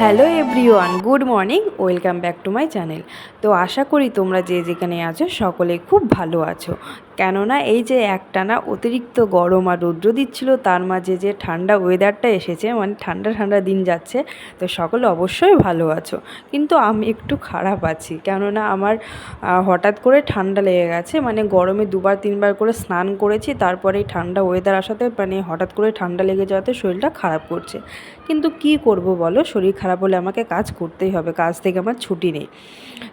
Hello everyone, good morning, welcome back to my channel. তো আশা করি তোমরা যে যেখানে আছো সকলে খুব ভালো আছো। কেননা এই যে একটানা অতিরিক্ত গরম আর রৌদ্র দিচ্ছিল, তার মাঝে যে ঠান্ডা ওয়েদারটা এসেছে মানে ঠান্ডা ঠান্ডা দিন যাচ্ছে, তো সকলে অবশ্যই ভালো আছো। কিন্তু আমি একটু খারাপ আছি, কেননা আমার হঠাৎ করে ঠান্ডা লেগে গেছে মানে গরমে দুবার, তিনবার করে স্নান করেছি, তারপরে ঠান্ডা ওয়েদার আসাতে মানে হঠাৎ করে ঠান্ডা লেগে যাওয়াতে শরীরটা খারাপ করছে। কিন্তু কি করব বলো? শরীর খারাপ হলে আমাকে কাজ করতেই হবে, কাজ থেকে আমার ছুটি নেই।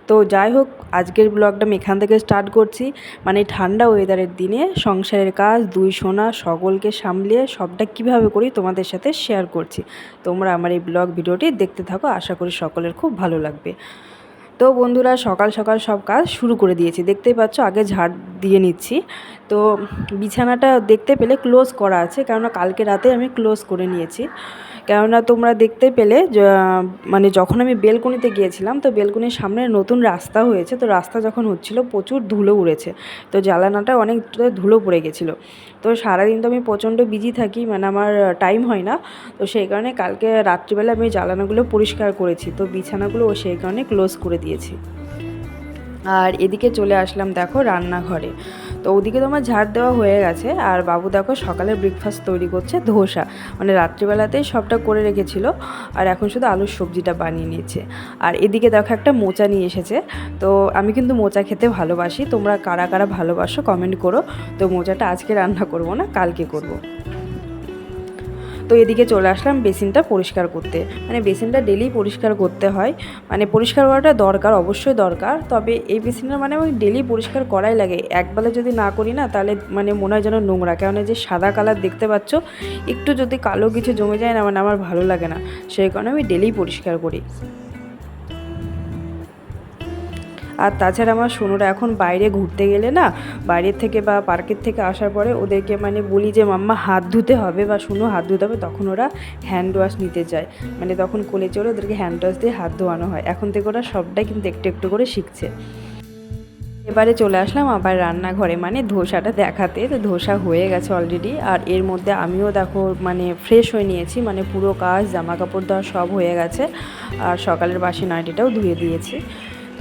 তো যাই হোক, আজকের ব্লগটা আমি এখান থেকে স্টার্ট করছি। মানে ঠান্ডা ওয়েদারের দিনে সংসারের কাজ, দুই সোনা, সকলকে সামলিয়ে সবটা কীভাবে করি তোমাদের সাথে শেয়ার করছি। তোমরা আমার এই ব্লগ ভিডিওটি দেখতে থাকো, আশা করি সকলের খুব ভালো লাগবে। তো বন্ধুরা, সকাল সকাল সব কাজ শুরু করে দিয়েছি। দেখতেই পাচ্ছ, আগে ঝাড় দিয়ে নিচ্ছি। তো বিছানাটা দেখতে পেলে ক্লোজ করা আছে, কেননা কালকে রাতে আমি ক্লোজ করে নিয়েছি। কেননা তোমরা দেখতে পেলে মানে যখন আমি বেলকনিতে গিয়েছিলাম, তো বেলকনির সামনে নতুন রাস্তা হয়েছে। তো রাস্তা যখন হচ্ছিল, প্রচুর ধুলো উড়েছে। তো জ্বালানাটা অনেক ধুলো পড়ে গেছিল। তো সারাদিন তো আমি প্রচণ্ড বিজি থাকি মানে আমার টাইম হয় না। তো সেই কারণে কালকে রাত্রিবেলা আমি জ্বালানাগুলো পরিষ্কার করেছি। তো বিছানাগুলো সেই কারণে ক্লোজ করে দিয়েছি। আর এদিকে চলে আসলাম দেখো রান্নাঘরে। তো ওদিকে তো আমার ঝাড় দেওয়া হয়ে গেছে, আর বাবু দেখো সকালে ব্রেকফাস্ট তৈরি করছে, ধোসা। মানে রাত্রিবেলাতেই সবটা করে রেখেছিল, আর এখন শুধু আলুর সবজিটা বানিয়ে নিয়েছে। আর এদিকে দেখো একটা মোচা নিয়ে এসেছে, তো আমি কিন্তু মোচা খেতে ভালোবাসি, তোমরা কারা কারা ভালোবাসো কমেন্ট করো। তো মোচাটা আজকে রান্না করব না, কালকে করব। তো এদিকে চলে আসলাম বেসিনটা পরিষ্কার করতে। মানে বেসিনটা ডেলি পরিষ্কার করতে হয়। মানে পরিষ্কার করাটা দরকার, অবশ্যই দরকার। তবে এই বেসিনটা মানে আমি ডেলি পরিষ্কার করাই লাগে। একবেলা যদি না করি না, তাহলে মানে মনে হয় যেন নোংরা। কেন যে সাদা কালার দেখতে পাচ্ছ, একটু যদি কালো কিছু জমে যায় না মানে আমার ভালো লাগে না। সেই কারণে আমি ডেলি পরিষ্কার করি। আর তাছাড়া আমার সোনুরা এখন বাইরে ঘুরতে গেলে না, বাইরের থেকে বা পার্কের থেকে আসার পরে ওদেরকে মানে বলি যে, মাম্মা, হাত ধুতে হবে বা শুনো হাত ধুতে হবে। তখন ওরা হ্যান্ড ওয়াশ নিতে যায়। মানে তখন কোলে চড়ে ওদেরকে হ্যান্ড ওয়াশ দিয়ে হাত ধোয়ানো হয়। এখন থেকে ওরা সবটাই কিন্তু একটু একটু করে শিখছে। এবারে চলে আসলাম আবার রান্নাঘরে মানে ধোসাটা দেখাতে। তো ধোসা হয়ে গেছে অলরেডি আর এর মধ্যে আমিও দেখো মানে ফ্রেশ হয়ে নিয়েছি। মানে পুরো কাজ জামা কাপড় দেওয়া সব হয়ে গেছে। আর সকালের বাসি নাইটিটাও ধুয়ে দিয়েছি।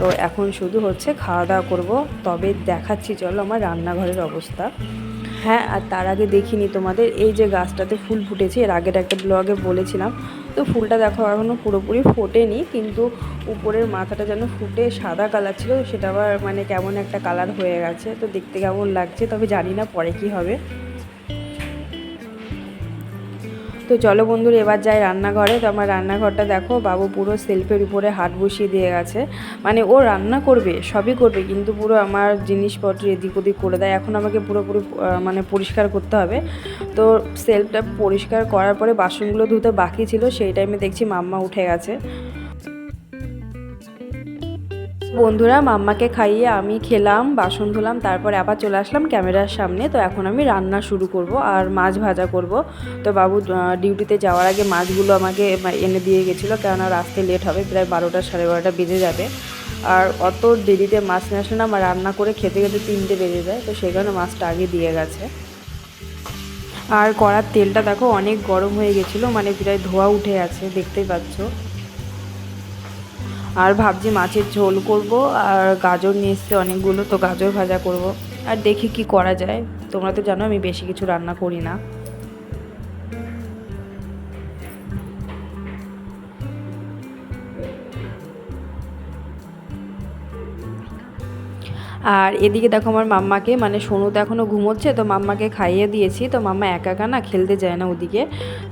তো এখন শুধু হচ্ছে খাওয়া দাওয়া করব। তবে দেখাচ্ছি, চলো আমার রান্নাঘরের অবস্থা। হ্যাঁ আর তার আগে দেখিনি তোমাদের, এই যে গাছটাতে ফুল ফুটেছে, এর আগের একটা ব্লগে বলেছিলাম। তো ফুলটা দেখো এখনও পুরোপুরি ফোটেনি, কিন্তু উপরের মাথাটা যেন ফুটে সাদা কালার ছিল, সেটা আবার মানে কেমন একটা কালার হয়ে গেছে। তো দেখতে কেমন লাগছে, তবে জানি না পরে কি হবে। তো চলো বন্ধুরা, এবার যাই রান্নাঘরে। তো আমার রান্নাঘরটা দেখো, বাবু পুরো সেলফের উপরে হাত বসিয়ে দিয়ে গেছে। মানে ও রান্না করবে, সবই করবে, কিন্তু পুরো আমার জিনিসপত্র এদিক ওদিক করে দেয়। এখন আমাকে পুরোপুরি মানে পরিষ্কার করতে হবে। তো সেলফটা পরিষ্কার করার পরে বাসনগুলো ধুতে বাকি ছিল, সেই টাইমে দেখছি মাম্মা উঠে গেছে। বন্ধুরা, মাম্মাকে খাইয়ে আমি খেলাম, বাসন ধুলাম, তারপরে আবার চলে আসলাম ক্যামেরার সামনে। তো এখন আমি রান্না শুরু করব আর মাছ ভাজা করব। তো বাবু ডিউটিতে যাওয়ার আগে মাছগুলো আমাকে এনে দিয়ে গেছিল, কেননা রাস্তায় লেট হবে, প্রায় বারোটা, সাড়ে বারোটা বেজে যাবে। আর অত দেরিতে মাছ নিয়ে আসলে না, আমার রান্না করে খেতে খেতে তিনটে বেজে যায়, তো সেই কারণে মাছটা আগে দিয়ে গেছে। আর কড়ার তেলটা দেখো, অনেক গরম হয়ে গেছিল মানে প্রায় ধোয়া উঠে আছে, দেখতেই পাচ্ছ। আর ভাবছি মাছের ঝোল করব, আর গাজর নিয়ে এসছে অনেকগুলো, তো গাজর ভাজা করব। আর দেখি কি করা যায়। তোমরা তো জানো আমি বেশি কিছু রান্না করি না। আর এদিকে দেখো আমার মাম্মাকে মানে সোনু তো এখনও ঘুমোচ্ছে, তো মাম্মাকে খাইয়ে দিয়েছি। তো মাম্মা একা একা না খেলতে যায় না ওদিকে।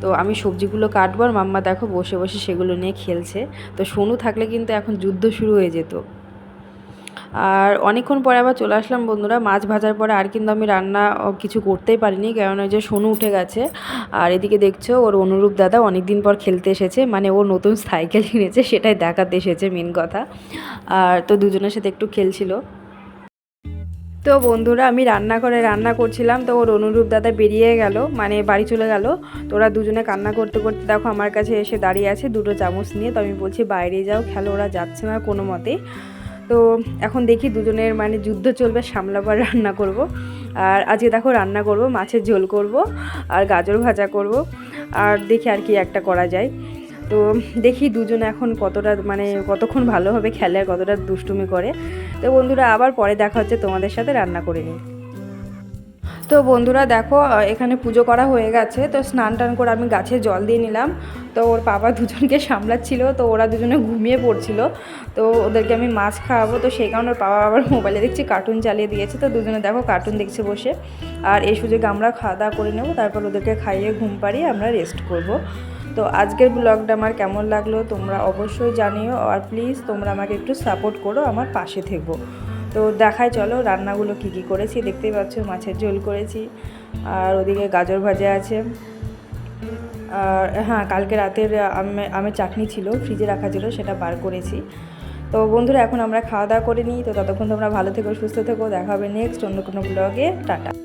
তো আমি সবজিগুলো কাটবো আর মাম্মা দেখো বসে বসে সেগুলো নিয়ে খেলছে। তো সোনু থাকলে কিন্তু এখন যুদ্ধ শুরু হয়ে যেত। আর অনেকক্ষণ পরে আবার চলে আসলাম বন্ধুরা, মাছ ভাজার পরে আর কিন্তু আমি রান্না কিছু করতেই পারিনি, কারণ ওই যে সোনু উঠে গেছে। আর এদিকে দেখছ ওর অনুরূপ দাদা অনেক দিন পর খেলতে এসেছে মানে ও নতুন সাইকেল কিনেছে, সেটাই দেখাতে এসেছে মেন কথা। আর তো দুজনের সাথে একটু খেলছিল। তো বন্ধুরা, আমি রান্না করে রান্না করছিলাম, তো ওর অনুরূপ দাদা বেরিয়ে গেল মানে বাড়ি চলে গেল। তো ওরা দুজনে কান্না করতে করতে দেখো আমার কাছে এসে দাঁড়িয়ে আছে দুটো চামচ নিয়ে, তো আমি বলছি, বাইরে যাও, খেলো, ওরা যাচ্ছে না কোনো মতেই তো এখন দেখি দুজনের মানে যুদ্ধ চলবে, সামলাবার রান্না করব। আর আজকে দেখো রান্না করব, মাছের ঝোল করব, আর গাজর ভাজা করব, আর দেখি আর কি একটা করা যায়। তো দেখি দুজন এখন কতটা মানে কতক্ষণ ভালোভাবে খেলে আর কতটা দুষ্টুমি করে। তো বন্ধুরা, আবার পরে দেখা হচ্ছে তোমাদের সাথে রান্না করে নিই তো বন্ধুরা, দেখো এখানে পুজো করা হয়ে গেছে। তো স্নান টান করে আমি গাছে জল দিয়ে নিলাম। তো ওর বাবা দুজনকে সামলাচ্ছিল। তো ওরা দুজনে ঘুমিয়ে পড়ছিল। তো ওদেরকে আমি মাছ খাওয়াবো। তো সেই কারণে ওর বাবা আবার মোবাইলে দেখছি কার্টুন চালিয়ে দিয়েছে। তো দুজনে দেখো কার্টুন দেখছে বসে। আর এই সুযোগে আমরা খাওয়া দাওয়া করে নেব। তারপর ওদেরকে খাইয়ে ঘুম পাড়িয়ে আমরা রেস্ট করব। তো আজকের ব্লগটা আমার কেমন লাগল তোমরা অবশ্যই জানিও আর প্লিজ তোমরা আমাকে একটু সাপোর্ট করো আমার পাশে থেকো। তো দেখায় চলো রান্নাগুলো কী কী করেছি, দেখতেই পাচ্ছ মাছের ঝোল করেছি আর ওদিকে গাজর ভাজা আছে। আর হ্যাঁ কালকে রাতের আমে, আমের চাটনি ছিল, ফ্রিজে রাখা ছিল, সেটা বার করেছি। তো বন্ধুরা, এখন আমরা খাওয়া দাওয়া করে নিই। তো ততক্ষণ তোমরা ভালো থেকো, সুস্থ থেকো। দেখা হবে নেক্সট অন্য কোনো ব্লগে। টাটা।